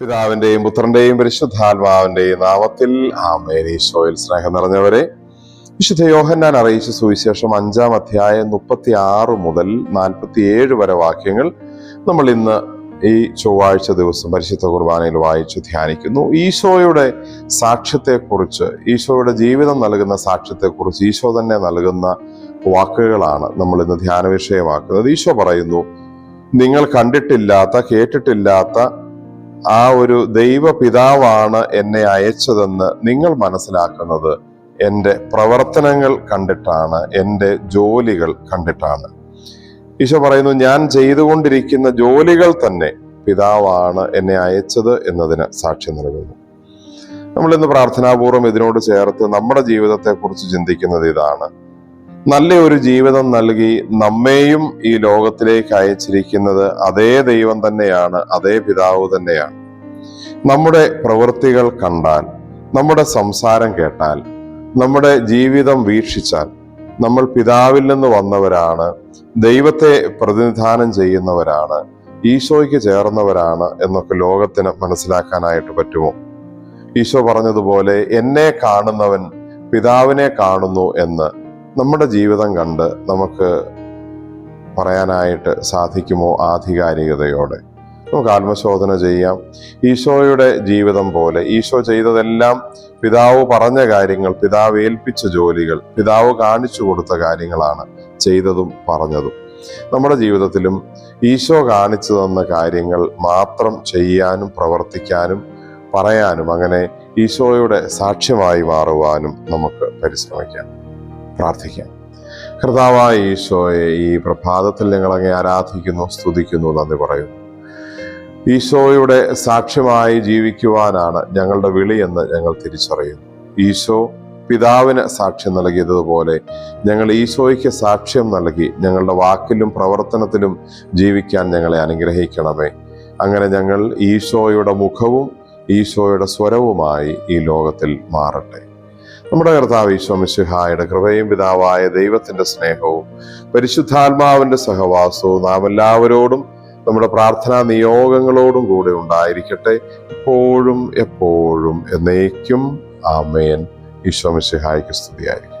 പിതാവിന്റെയും പുത്രന്റെയും പരിശുദ്ധാത്മാവിന്റെയും നാമത്തിൽ ആമേൻ. ഈശോയിൽ സ്നേഹം നിറഞ്ഞവരെ വിശുദ്ധ യോഹന്നാൻ അറിയിച്ച സുവിശേഷം അഞ്ചാം അധ്യായം മുപ്പത്തി ആറ് മുതൽ നാൽപ്പത്തിയേഴ് വരെ വാക്യങ്ങൾ നമ്മൾ ഇന്ന് ഈ ചൊവ്വാഴ്ച ദിവസം പരിശുദ്ധ കുർബാനയിൽ വായിച്ചു ധ്യാനിക്കുന്നു. ഈശോയുടെ സാക്ഷ്യത്തെക്കുറിച്ച് ഈശോയുടെ ജീവിതം നൽകുന്ന സാക്ഷ്യത്തെക്കുറിച്ച് ഈശോ തന്നെ നൽകുന്ന വാക്കുകളാണ് നമ്മൾ ഇന്ന് ധ്യാന വിഷയമാക്കുന്നത്. ഈശോ പറയുന്നു നിങ്ങൾ കണ്ടിട്ടില്ലാത്ത കേട്ടിട്ടില്ലാത്ത ആ ഒരു ദൈവ പിതാവാണ് എന്നെ അയച്ചതെന്ന് നിങ്ങൾ മനസ്സിലാക്കുന്നത്. എന്റെ പ്രവർത്തനങ്ങൾ കണ്ടിട്ടാണ് എന്റെ ജോലികൾ കണ്ടിട്ടാണ്. ഈശോ പറയുന്നു ഞാൻ ചെയ്തുകൊണ്ടിരിക്കുന്ന ജോലികൾ തന്നെ പിതാവാണ് എന്നെ അയച്ചത് എന്നതിന് സാക്ഷ്യം നൽകുന്നു. നമ്മൾ ഇന്ന് പ്രാർത്ഥനാപൂർവം ഇതിനോട് ചേർത്ത് നമ്മുടെ ജീവിതത്തെക്കുറിച്ച് ചിന്തിക്കുന്നത് ഇതാണ്. നല്ല ഒരു ജീവിതം നൽകി നമ്മെയും ഈ ലോകത്തിലേക്ക് അയച്ചിരിക്കുന്നത് അതേ ദൈവം തന്നെയാണ് അതേ പിതാവ് തന്നെയാണ്. നമ്മുടെ പ്രവൃത്തികൾ കണ്ടാൽ നമ്മുടെ സംസാരം കേട്ടാൽ നമ്മുടെ ജീവിതം വീക്ഷിച്ചാൽ നമ്മൾ പിതാവിൽ നിന്ന് വന്നവരാണ് ദൈവത്തെ പ്രതിനിധാനം ചെയ്യുന്നവരാണ് ഈശോയ്ക്ക് ചേർന്നവരാണ് എന്നൊക്കെ ലോകത്തിന് മനസ്സിലാക്കാനായിട്ട് പറ്റുമോ? ഈശോ പറഞ്ഞതുപോലെ എന്നെ കാണുന്നവൻ പിതാവിനെ കാണുന്നു എന്ന് നമ്മുടെ ജീവിതം കണ്ട് നമുക്ക് പറയാനായിട്ട് സാധിക്കുമോ ആധികാരികതയോടെ? നമുക്ക് ആത്മശോധന ചെയ്യാം. ഈശോയുടെ ജീവിതം പോലെ ഈശോ ചെയ്തതെല്ലാം പിതാവ് പറഞ്ഞ കാര്യങ്ങൾ പിതാവ് ഏൽപ്പിച്ച ജോലികൾ പിതാവ് കാണിച്ചു കൊടുത്ത കാര്യങ്ങളാണ് ചെയ്തതും പറഞ്ഞതും. നമ്മുടെ ജീവിതത്തിലും ഈശോ കാണിച്ചു തന്ന കാര്യങ്ങൾ മാത്രം ചെയ്യാനും പ്രവർത്തിക്കാനും പറയാനും അങ്ങനെ ഈശോയുടെ സാക്ഷ്യമായി മാറുവാനും നമുക്ക് പരിശ്രമിക്കാം. പ്രാർത്ഥിക്കാം. കർത്താവായ ഈശോയെ ഈ പ്രഭാതത്തിൽ ഞങ്ങളങ്ങെ ആരാധിക്കുന്നു സ്തുതിക്കുന്നു നന്ദി പറയുന്നു. ഈശോയുടെ സാക്ഷ്യമായി ജീവിക്കുവാനാണ് ഞങ്ങളുടെ വിളി എന്ന് ഞങ്ങൾ തിരിച്ചറിയുന്നു. ഈശോ പിതാവിന് സാക്ഷ്യം നൽകിയതുപോലെ ഞങ്ങൾ ഈശോയ്ക്ക് സാക്ഷ്യം നൽകി ഞങ്ങളുടെ വാക്കിലും പ്രവർത്തനത്തിലും ജീവിക്കാൻ ഞങ്ങളെ അനുഗ്രഹിക്കണമേ. അങ്ങനെ ഞങ്ങൾ ഈശോയുടെ മുഖവും ഈശോയുടെ സ്വരവുമായി ഈ ലോകത്തിൽ മാറട്ടെ. നമ്മുടെ കർത്താവ് ഈശോ മിശിഹായുടെ കൃപയും പിതാവായ ദൈവത്തിന്റെ സ്നേഹവും പരിശുദ്ധാത്മാവിന്റെ സഹവാസവും നാം എല്ലാവരോടും നമ്മുടെ പ്രാർത്ഥനാ നിയോഗങ്ങളോടും കൂടെ ഉണ്ടായിരിക്കട്ടെ. എപ്പോഴും എപ്പോഴും എന്നേക്കും. ആമേൻ. ഈശോ മിശിഹായിക്ക് സ്തുതിയായിരിക്കും